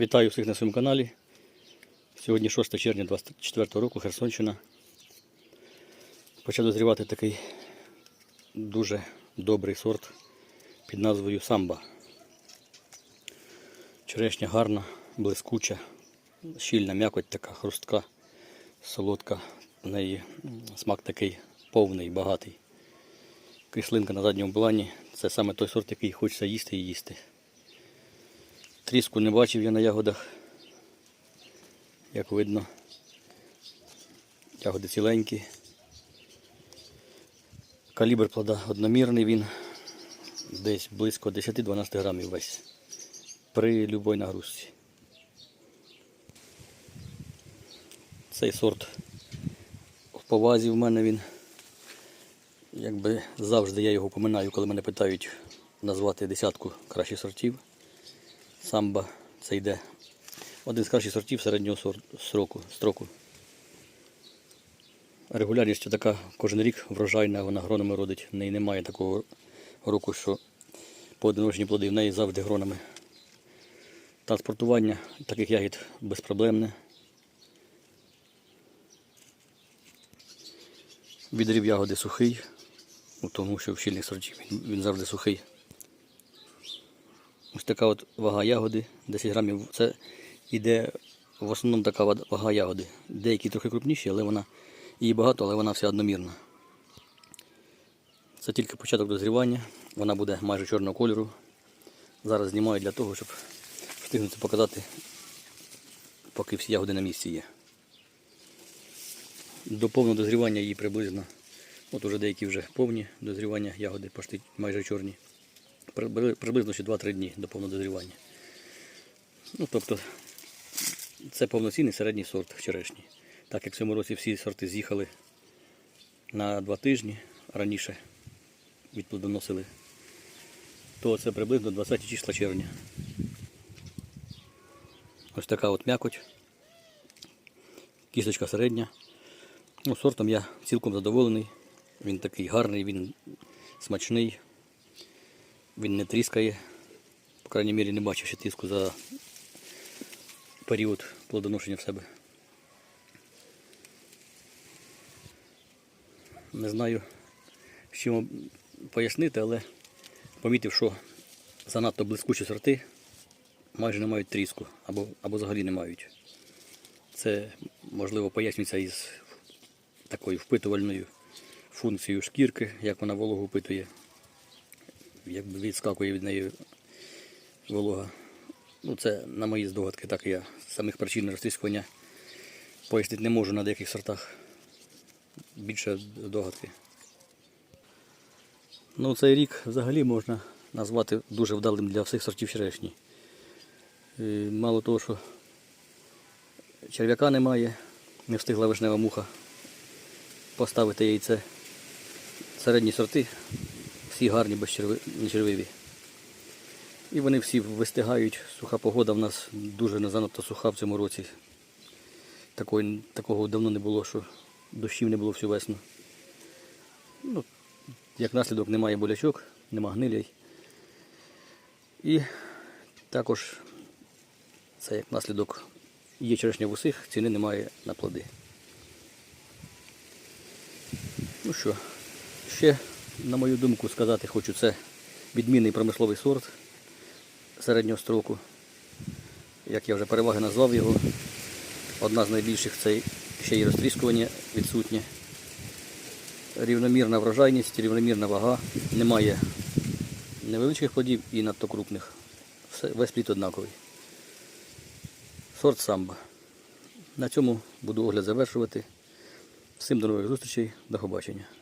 Вітаю всіх на своєму каналі. Сьогодні 6 червня 24 року Херсонщина. Почав дозрівати такий дуже добрий сорт під назвою Самба. Черешня гарна, блискуча, щільна м'якоть така, хрустка, солодка. В неї смак такий повний, багатий. Кислинка на задньому плані. Це саме той сорт, який хочеться їсти і їсти. Тріску не бачив я на ягодах. Як видно, ягоди ціленькі. Калібр плода одномірний він, десь близько 10-12 грамів весь при будь-якій нагрузці. Цей сорт в повазі в мене він. Якби завжди я його поминаю, коли мене питають назвати десятку кращих сортів. Самба це йде один з кращих сортів середнього сор- строку. Регулярністю така кожен рік врожайна, вона гронами родить. В неї немає такого року, що поодиночні плоди, в неї завжди гронами. Транспортування таких ягід безпроблемне. Відрів ягоди сухий, тому що в щільних сортів він завжди сухий. Така от вага ягоди, 10 грамів. Це йде в основному така вага ягоди. Деякі трохи крупніші, але вона її багато, але вона вся одномірна. Це тільки початок дозрівання. Вона буде майже чорного кольору. Зараз знімаю для того, щоб встигнути показати, поки всі ягоди на місці є. До повного дозрівання її приблизно. От уже деякі вже повні дозрівання ягоди, почти майже чорні. Прибли- Приблизно ще 2-3 дні до повного дозрівання. Ну, тобто, це повноцінний середній сорт черешні. Так як в цьому році всі сорти з'їхали на 2 тижні, раніше відплодоносили, то це приблизно 20 числа червня. Ось така от м'якоть. Кісточка середня. Ну, сортом я цілком задоволений. Він такий гарний, він смачний. Він не тріскає. По крайній мірі не бачив ще тріску за період плодоношення в себе. Не знаю, з чим пояснити, але помітив, що занадто блискучі сорти майже не мають тріску або, або взагалі не мають. Це можливо пояснюється із такою впитувальною функцією шкірки, як вона вологу впитує якби відскакує від неї волога. Ну, це на мої здогадки, так я самих причин розтріскування пояснити не можу на деяких сортах. Більше догадки. Ну, цей рік взагалі можна назвати дуже вдалим для всіх сортів черешні. Е, Мало того, що черв'яка немає, не встигла вишнева муха поставити яйце. Середні сорти всі гарні, безчервиві. І вони всі вистигають. Суха погода в нас дуже не занадто суха в цьому році. Такої, такого давно не було, що дощів не було всю весну. Ну, як наслідок немає болячок, нема гнилей. І також це як наслідок є черешня в усіх, ціни немає на плоди. Ну що, ще, на мою думку, сказати хочу, це відмінний промисловий сорт середнього строку. Як я вже переваги назвав його. Одна з найбільших це ще й розтріскування відсутнє. Рівномірна врожайність, рівномірна вага. Немає невеличких плодів і надто крупних. Все, весь плід однаковий. Сорт самба. На цьому буду огляд завершувати. Всім до нових зустрічей, до побачення.